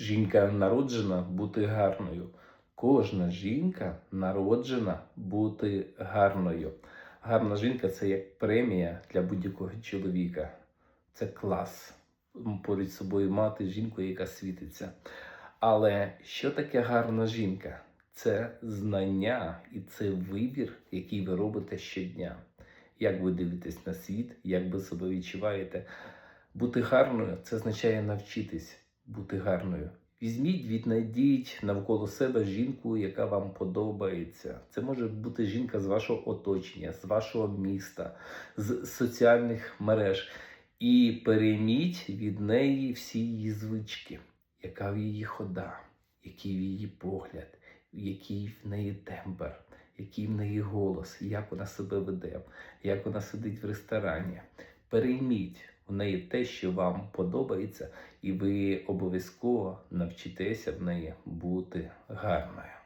Жінка народжена бути гарною. Кожна жінка народжена бути гарною. Гарна жінка це як премія для будь-якого чоловіка. Це клас. Поряд собою мати жінку, яка світиться. Але що таке гарна жінка? Це знання і це вибір, який ви робите щодня. Як ви дивитесь на світ, як ви себе відчуваєте. Бути гарною це означає навчитись бути гарною. Візьміть, віднайдіть навколо себе жінку, яка вам подобається. Це може бути жінка з вашого оточення, з вашого міста, з соціальних мереж. І перейміть від неї всі її звички, яка в її хода, який в її погляд, який в неї тембр, який в неї голос, як вона себе веде, як вона сидить в ресторані. Перейміть в неї те, що вам подобається, і ви обов'язково навчитеся в неї бути гарною.